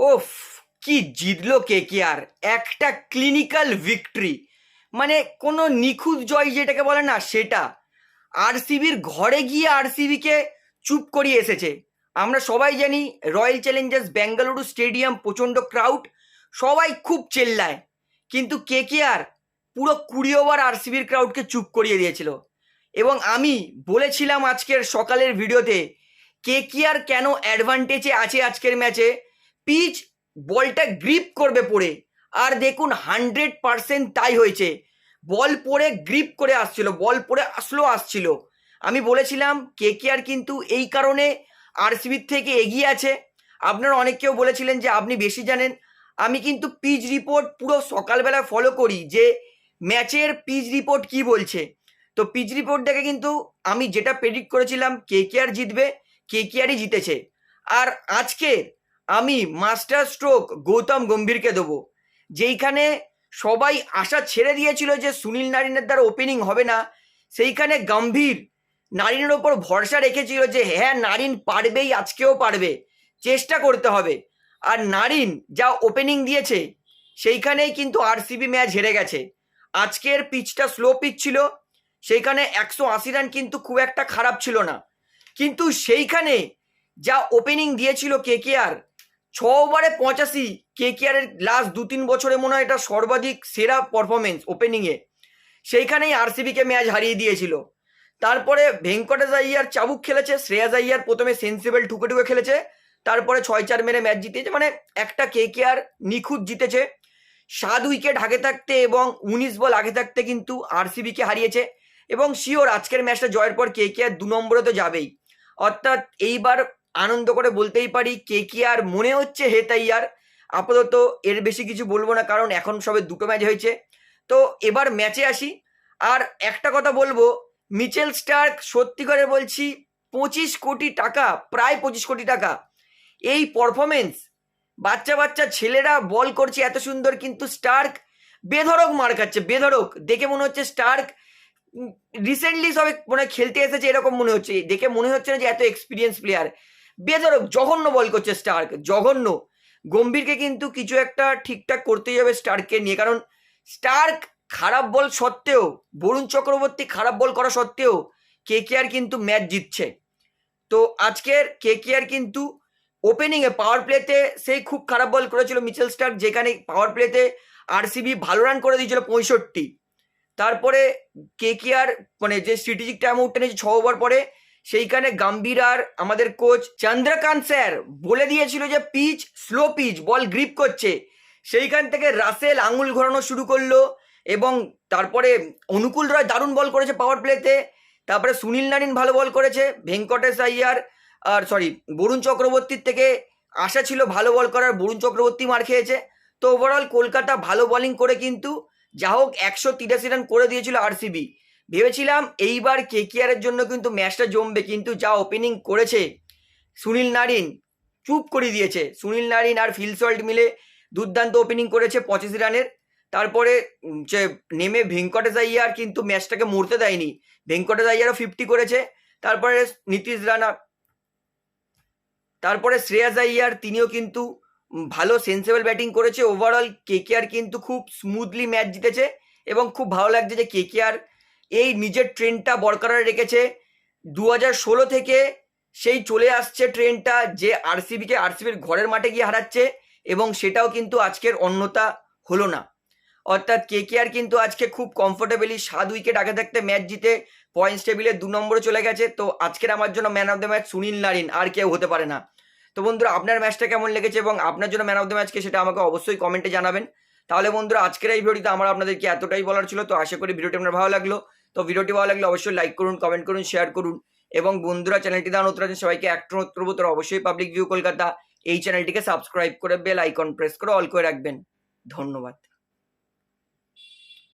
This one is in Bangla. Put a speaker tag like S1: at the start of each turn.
S1: ওফ, কি জিতলো কে কে আর একটা ক্লিনিক্যাল ভিক্টরি মানে কোনো নিখুঁত জয় যেটাকে বলে না, সেটা। আরসিবির ঘরে গিয়ে আরসিবিকে চুপ করিয়ে এসেছে। আমরা সবাই জানি রয়্যাল চ্যালেঞ্জার্স বেঙ্গালুরু স্টেডিয়াম প্রচণ্ড ক্রাউড, সবাই খুব চেল্লায়। কিন্তু কে কে আর পুরো কুড়ি ওভার আরসিবির ক্রাউডকে চুপ করিয়ে দিয়েছিল। এবং আমি বলেছিলাম আজকের সকালের ভিডিওতে কে কে আর কেন অ্যাডভান্টেজে আছে আজকের ম্যাচে পিচ বলটা গ্রিপ করবে পড়ে। আর দেখুন হান্ড্রেড পারসেন্ট তাই হয়েছে। বল পড়ে গ্রিপ করে আসছিল, বল পড়ে আসলো আসছিল। আমি বলেছিলাম কে কে আর কিন্তু এই কারণে আরসিবির থেকে এগিয়ে আছে। আপনারা অনেক কেউ বলেছিলেন যে, আপনি বেশি জানেন। আমি কিন্তু পিচ রিপোর্ট পুরো সকালবেলা ফলো করি যে, ম্যাচের পিচ রিপোর্ট কি বলছে। তো পিচ রিপোর্ট দেখে কিন্তু আমি যেটা প্রেডিক্ট করেছিলাম কে কে আর জিতবে কে কে আরই জিতেছে। আর আজকে আমি মাস্টার স্ট্রোক গৌতম গম্ভীরকে দেবো। যেইখানে সবাই আশা ছেড়ে দিয়েছিল যে সুনীল নারিনের দ্বারা ওপেনিং হবে না, সেইখানে গম্ভীর নারিনের ওপর ভরসা রেখেছিল যে হ্যাঁ নারিন পারবেই, আজকেও পারবে। চেষ্টা করতে হবে। আর নারিন যা ওপেনিং দিয়েছে, সেইখানেই কিন্তু আরসিবি ম্যাচ হেরে গেছে। আজকের পিচটা স্লো পিচ ছিল, সেইখানে একশো আশি রান কিন্তু খুব একটা খারাপ ছিল না। কিন্তু সেইখানে যা ওপেনিং দিয়েছিল কে কে আর ছ ওভারে পঁচাশি কে কে আরের লাস্ট দু তিন বছরে মনে হয় এটা সর্বাধিক সেরা পারফরমেন্স ওপেনিংয়ে সেইখানেই আরসিবিকে ম্যাচ হারিয়ে দিয়েছিল। তারপরে ভেঙ্কটেশ আইয়ার চাবুক খেলেছে, শ্রেয়াস আইয়ার প্রথমে সেন্সিবল ঠুকে ঠুকে খেলেছে, তারপরে ছয় চার মেরে ম্যাচ জিতেছে মানে একটা কে কে আর নিখুঁত জিতেছে। সাত উইকেট আগে থাকতে এবং উনিশ বল আগে থাকতে কিন্তু আরসিবিকে হারিয়েছে এবং শিওর আজকের ম্যাচটা জয়ের পর কে কে আর দু নম্বরে তো যাবেই। অর্থাৎ এইবার আনন্দ করে বলতেই পারি, কে কি আর মনে হচ্ছে হে তাইয়ার আপাতত এর বেশি কিছু বলব না, কারণ এখন সবে দুটো ম্যাচ হয়েছে। তো এবার ম্যাচে আসি। আর একটা কথা বলব, মিচেল স্টার্ক সত্যি করে বলছি, পঁচিশ কোটি টাকা, প্রায় পঁচিশ কোটি টাকা। এই পারফরমেন্স বাচ্চা বাচ্চা ছেলেরা বল করছে এত সুন্দর, কিন্তু স্টার্ক বেধরক মার খাচ্ছে বেধরক দেখে মনে হচ্ছে স্টার্ক রিসেন্টলি সবে মনে খেলতে এসেছে, এরকম মনে হচ্ছে। দেখে মনে হচ্ছে না যে এত এক্সপিরিয়েন্স প্লেয়ার বেধরক, জঘন্য বল করছে স্টার্ক জঘন্য। গম্ভীরকে কিন্তু কিছু একটা ঠিকঠাক করতেই হবে স্টার্ককে নিয়ে, কারণ স্টার্ক খারাপ বল সত্ত্বেও, বরুণ চক্রবর্তী খারাপ বল করা সত্ত্বেও কে কে আর কিন্তু ম্যাচ জিতছে। তো আজকের কে কে আর কিন্তু ওপেনিংয়ে পাওয়ার প্লেতে সেই খুব খারাপ বল করেছিল মিচেল স্টার্ক যেখানে পাওয়ার প্লেতে আরসিবি ভালো রান করে দিয়েছিল পঁয়ষট্টি। তারপরে কে কে আর মানে যে স্ট্র্যাটেজিক টাইম আউটটা নিয়েছে, ছ ওভার পরে সেইখানে গাম্ভীর আর আমাদের কোচ চন্দ্রকান্ত স্যার বলে দিয়েছিল যে, pitch slow pitch ball grip করছে। সেইখান থেকে রাসেল আঙুল ঘোরানো শুরু করল এবং তারপরে অনুকূল রায় দারুণ বল করেছে পাওয়ার প্লেতে তারপরে সুনীল নারিন ভালো বল করেছে, ভেঙ্কটেশ আইয়ার, আর সরি বরুণ চক্রবর্তীর থেকে আশা ছিল ভালো বল করার, বরুণ চক্রবর্তী মার খেয়েছে। তো ওভারঅল কলকাতা ভালো বলিং করে কিন্তু যা হোক একশো তিরাশি রান করে দিয়েছিল আরসিবি ভেবেছিলাম এইবার কে কেকিআরের জন্য কিন্তু ম্যাচটা জমবে, কিন্তু যা ওপেনিং করেছে সুনীল নারিন চুপ করে দিয়েছে। সুনীল নারিন আর ফিলসল্ট মিলে দুর্দান্ত ওপেনিং করেছে পঁচিশ রানের। তারপরে যে নেমে ভেঙ্কটেশ আইয়ার কিন্তু ম্যাচটাকে মরতে দেয়নি। ভেঙ্কটেশ আইয়ারও ফিফটি করেছে। তারপরে নীতিশ রানা, তারপরে শ্রেয়াস আইয়ার, তিনিও কিন্তু ভালো সেন্সেবল ব্যাটিং করেছে। ওভারঅল কেকেআর কিন্তু খুব স্মুথলি ম্যাচ জিতেছে এবং খুব ভালো লাগছে যে কেকেআর এই নিজের ট্রেনটা বরকরার রেখেছে। দু ষোলো থেকে সেই চলে আসছে ট্রেনটা যে আরসিবিকে আরসিবির ঘরের মাঠে গিয়ে হারাচ্ছে এবং সেটাও কিন্তু আজকের অন্যতা হলো না। অর্থাৎ কেকেআর কিন্তু আজকে খুব কমফোর্টেবলি সাত উইকেট আগে থাকতে ম্যাচ জিতে পয়েন্টস টেবিলে দু নম্বরে চলে গেছে। তো আজকের আমার জন্য man of the match Sunil Narine, আর কেউ হতে পারে না। তো বন্ধুরা, আপনার ম্যাচটা কেমন লেগেছে এবং আপনার জন্য ম্যান অফ দ্য ম্যাচকে সেটা আমাকে অবশ্যই কমেন্টে জানাবেন। তাহলে বন্ধুরা, আজকের এই ভিডিওটিতে আমার আপনাদেরকে এতটাই বলার ছিল। তো আশা করি ভিডিওটি আপনার ভালো লাগল। তো ভিডিওটি ভালো লাগলে অবশ্যই লাইক করুন কমেন্ট করুন শেয়ার করুন। এবং বন্ধুরা চ্যানেলটি দান নতুন আছেন সবাইকে একটা করব, তোরা অবশ্যই পাবলিক ভিউ কলকাতা এই চ্যানেলটিকে সাবস্ক্রাইব করে বেল আইকন প্রেস করে অল করে রাখবেন। ধন্যবাদ।